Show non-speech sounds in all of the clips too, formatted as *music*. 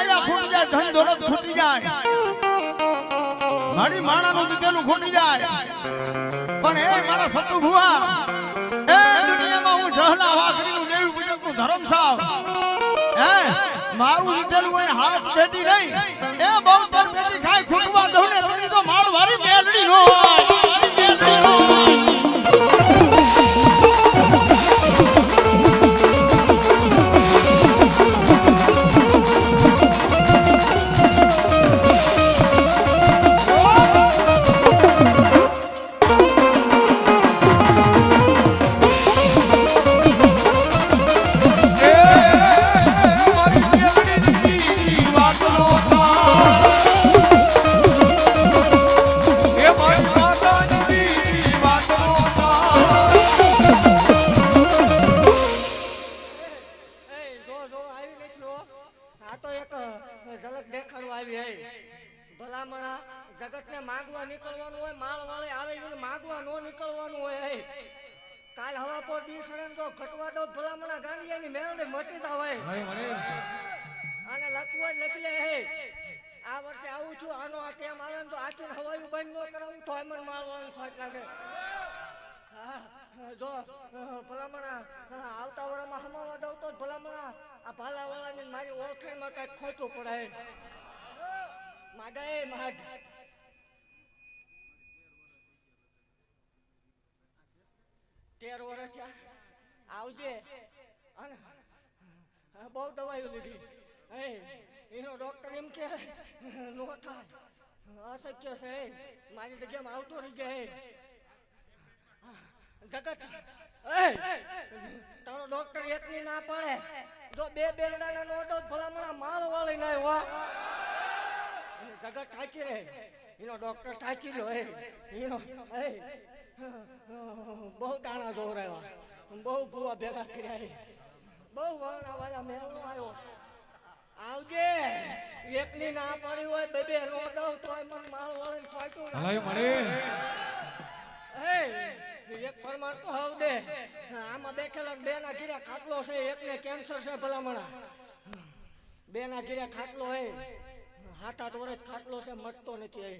માયા ખૂટી જાય ધન દોલત ખૂટી જાય. મારી માણાનું દીધેલું ખૂટી જાય. પણ એ મારા સતુ ભુવા, એ દુનિયામાં હું જહલા વાઘરીનું દેવી પૂજકનું ધર્મ સાવ હે, મારું દીધેલું હોય હાથ પેટી નહીં. એ બહુ તર પેટી ખાય ખૂટવા દઉં ને તેની તો માળ વારી મેલડી નો હોય. માંગવા નીકળવાનું હોય માળ વાળે આવે એને માગવા નો નીકળવાનું હોય કાલ હવા પર સડન તો ઘટવા દો ભલામણા ગાંડિયાની મેળે મટી તા હોય આને લખવું હોય લખી લે હે. આ વર્ષે આવું છું આનો આ ટેમ આવે તો આચર હવાયું બંધ ન કરાવું તો એમ મારવાનું ખોટ લાગે. જો ભલામણા આવતા વર્ષમાં સમાવા દઉં તો જ ભલામણા આ ભાલાવાળાની મારી ઓળખાણમાં કાંઈક ખોટું પડે. માગા એ માગ તેર વર્ષ થયા. આવજે. અને બહુ દવાઈઓ લીધી. હે, એનો ડોક્ટર એમ કે નો થાય. અશક્ય છે. મારી જગ્યામાં આવતો રહી જાય જગત. તારો ડોક્ટર એકની ના પડે. જો બે બેરડાના નો દો, ભલામણા માલ વાળી ના હોય. જગત થાકી રહે. એનો ડોક્ટર થાકી રહ્યો, હે. એનો એ *laughs* બહુ દાણા દોરાવ્યા બહુ ભૂવા ભેગા કર્યા બહુ વરણા વાળા મેળો આવ્યો. આવજે. એકની ના પડી હોય બે બે નો દઉં તોય મન માળ વાળીને ખોટું હે એક પરમાર તો હવ દે. આમાં બેઠેલા બે ના ઘીરા ખાટલો છે એકને કેન્સર છે ભલામણા. બે ના ઘીરા ખાટલો હે. હાથ હાથ વર્ષ ખાટલો છે મટતો નથી એ.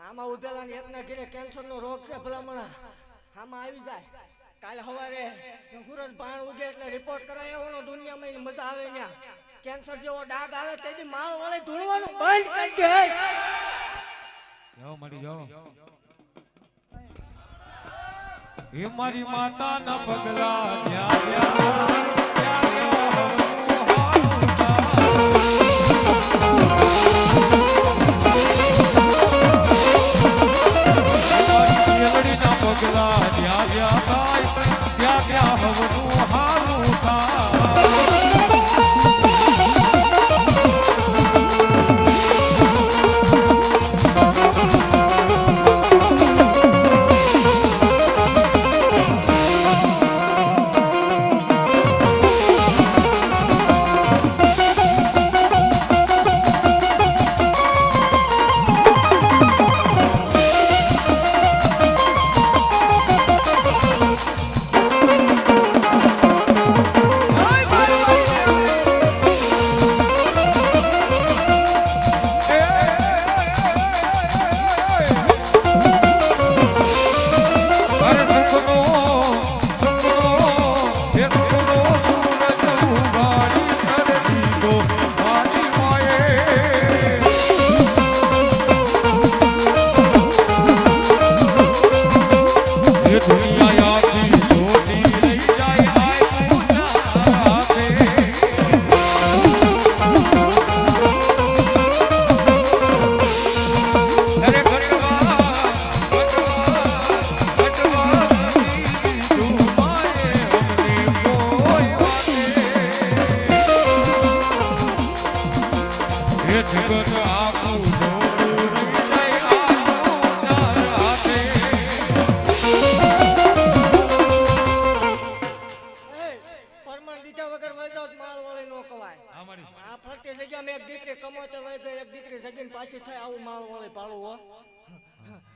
આમાં ઉભેલા એકના ઘીરે કેન્સર નો રોગ છે ભલામણા. આમાં આવી જાય. કાલે સવારે સુરજ ભાણ ઉગે એટલે રિપોર્ટ કરાય એવો દુનિયામાં મજા આવે ત્યાં કેન્સર જેવો ડાઘ આવે તેથી માળ વળે ધૂળવાનું બંધ કરી જાઓ મળી જાઓ. એ મારી માતા ના પગલા જ્યાં જ્યાં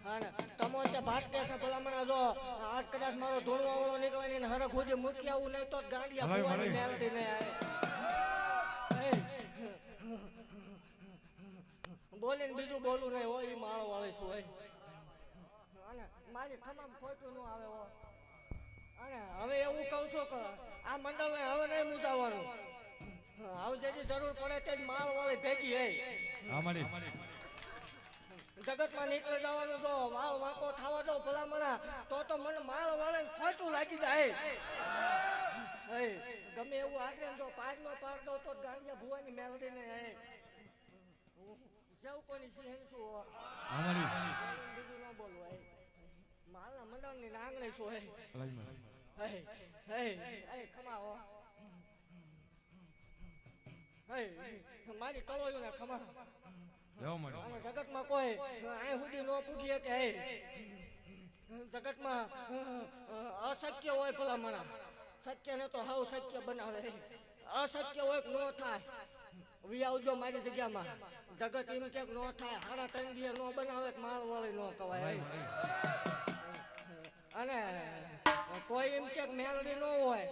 અને તમો તે ભાત કે છે ભલામણા જો આજ કદાચ મારો ધૂણવા વાળો નીકળે ને હરખ સુધી મૂકી આવું નહીં તો ગાંડિયા હલાય, મેલડી નહીં આવે. બોલીને બીજું બોલું નહીં હોય ઈ માળો વાળે શું હોય અને મારી તમામ ખોટું ન આવે હો. અને હવે એવું કહું છું કે આ મંડળને હવે નહીં મૂજાવાનું આવું જેથી જરૂર પડે તે જ માળ વાળી ભેગી હે. અમારી જગતમાં નીકળી જવાનું તો માલ વાંકો થવા દો ભલામણા. તો તો મને માલ વાળે ખોટું લાગી જાય. ગમે એવું આગળ જો નો પાર દો તો ગાંડિયા ભુવાની મેલડી ને સૌ કોની સિંહ શું? બીજું ન બોલવું માલના મંડળની નાંગણી શું હે? ખમાવો મારી કલોયું ને ખમા. જગતમાં કોઈ આ સુધી ન પૂછીએ કે હે. જગતમાં અશક્ય હોય ભલામણા શક્ય ને તો હાવ શક્ય બનાવે અશક્ય હોય નો થાય. વી આવજો મારી જગ્યામાં. જગત એમ કે ન થાય. હાડા ત્રણ નો ન બનાવે માળ વાળી ન કવાય અને કોઈ એમ કે મેલડી ન હોય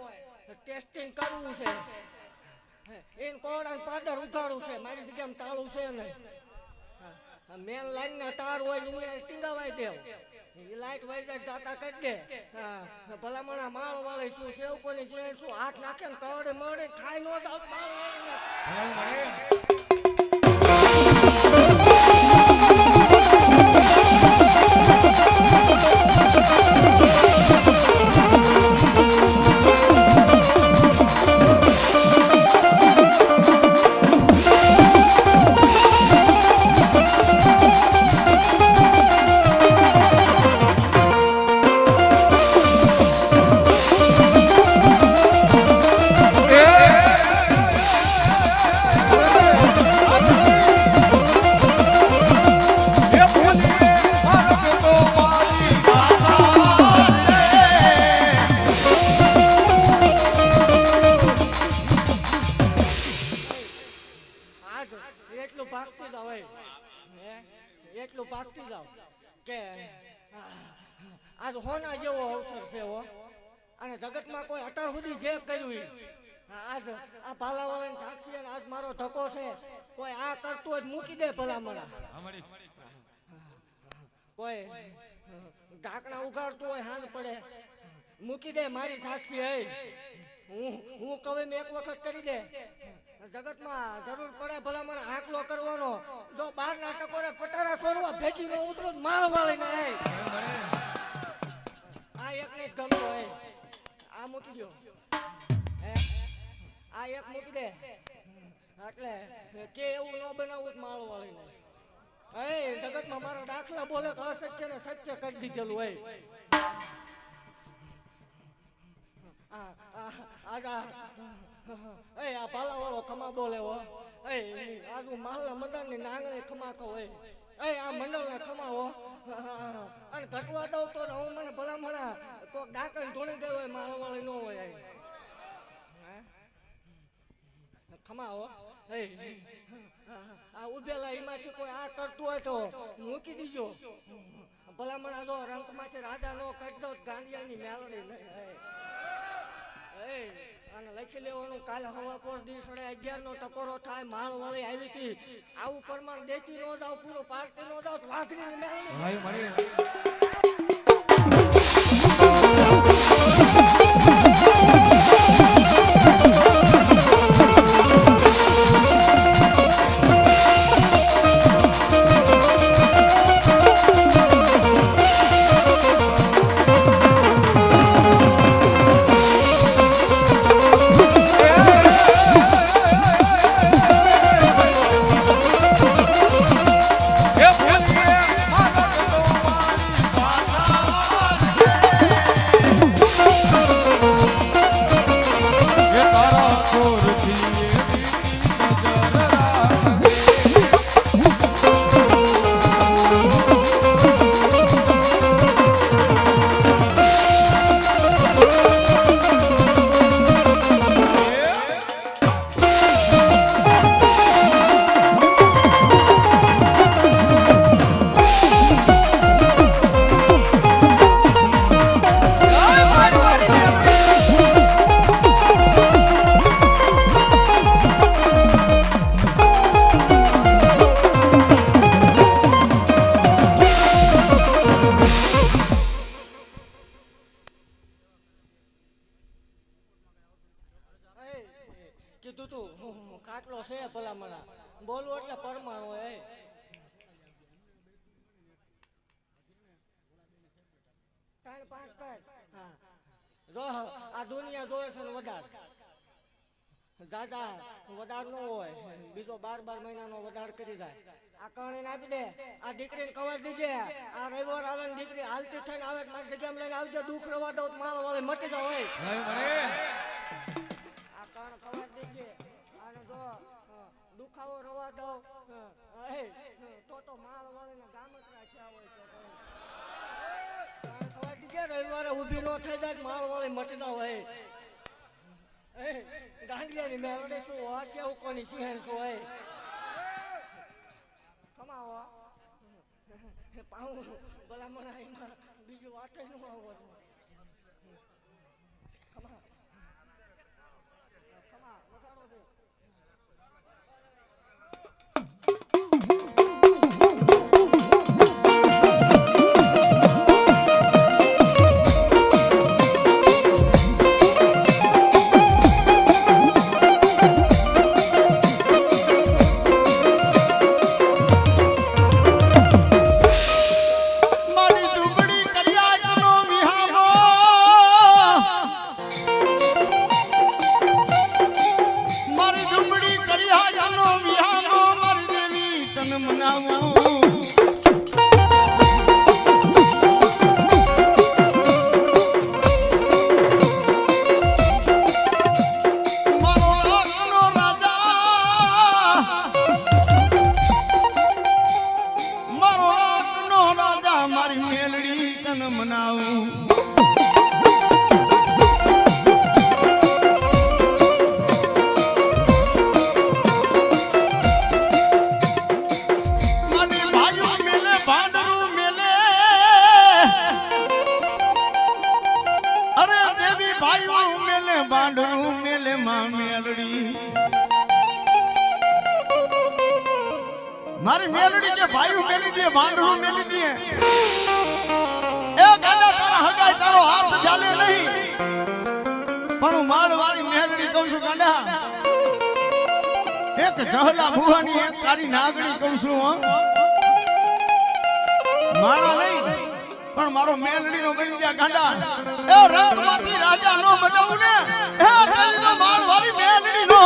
ટેસ્ટિંગ કરવું છે. એને કોડાને પાદર ઉગાડવું છે? મારી જગ્યામાં તાળું છે ને મેન લાઈન ના તાર હોય એને ટીંગાવાય દેવ એ લાઈટ વાય જાતા કરી દે. ભલામણા માળ વાળે શું સેવ કોની છે શું, હાથ નાખે ને કવડે મળે ખાઈ નો જાવ મળે આ સાક્ષી અને આજ મારો ધક્કો છે. કોઈ આ કરતું હોય મૂકી દે ભલામણા. કોઈ ઢાંકણા ઉગાડતું હોય હાથ પડે. મૂકી દે મારી સાક્ષી હે. હું હું કવિ એક વખત કરી દે. જગતમાં જરૂર પડે ભલામણ આંકલો કરવાનો. જો બાર ના ટકોરે પટારા છોડવા ભેગી નો ઉતરો માળ વાળી ને આ એક ને ગમતો હે. આ મૂકી દો હે. આ એક મૂકી દે. એટલે કે એવું ન બનાવવું જ માળો વાળી હોય જગતમાં મારો દાખલા બોલે તો અસત્ય ને સત્ય કરી દીધેલું હોય. આ આ પાલાવાળો ખમા બોલે હો. એ આજુ માલના મંડળની નાંગણી ખમા હોય. એ, આ મંડળ ને ખમાવો અને ઘટવા દઉં તો હું મને ભલામણા કોક ડાકણ ધોણી ગયો હોય માલવાળી ન હોય એ. હે? ખમા હો એ આ ઉભેલા એમાંથી કોઈ આ કરતું હોય તો મૂકી દીજો. ભલામણા જો રાજા નો કરતો દો, ગાંડિયાની મેલડી નહીં અને લખી લેવાનું, કાલે હવા પર અગિયાર નો ટકોરો થાય, માળ વળી આવી હતી. આવું પ્રમાણ દેતી નો જાવ પૂરો પાર્ટી નો જાવ વાઘરી મેળવી બોલવું એટલે પરમાણુ હોય એ. ત્રણ પાંચ ત્રણ હા. જો આ દુનિયા જોવે છે ને વધારે. દાદા વધાર નો હોય. બીજો બાર બાર મહિનાનો વધાર કરી જાય. આ કણીને આપી દે. આ દીકરીને કવર દીજે. આ રવિવાર આવે ને દીકરી હાલતી થઈને આવે તો મારી જગ્યામાં લઈને આવજો. દુઃખ રવા દો તો વાળે મટી જાવ હોય દુખાવો રવા દો. તો તો માળ વાળીને ગામ જ રાખ્યા હોય છે રવિવારે ઊભી ન થઈ જાય માળ વાળી મટતા હોય એ મેળવડે શું હશે એવું કોની સિંહ શું હોય? કમાવો. પાઉં ભલામણ બીજું વાત ન આવો ભાંડરું મેલે માં મારી મેલડી કે ભાઈ મેલી દે ભાંડરું મેલી દે. એ ગાડા તારા હગાય તારો હાથ ચાલે નહીં. પણ હું માળવાળી મેલડી કહું છું ગાડા એક જહલા ભુવાની, એક કારી નાગણી કહું છું માળા મારો મેલડી નો બની ગયા ગાંડા. એ રંગમાંથી રાજા નો બનાવું ને એ નો તો માળવાળી મેલડી નો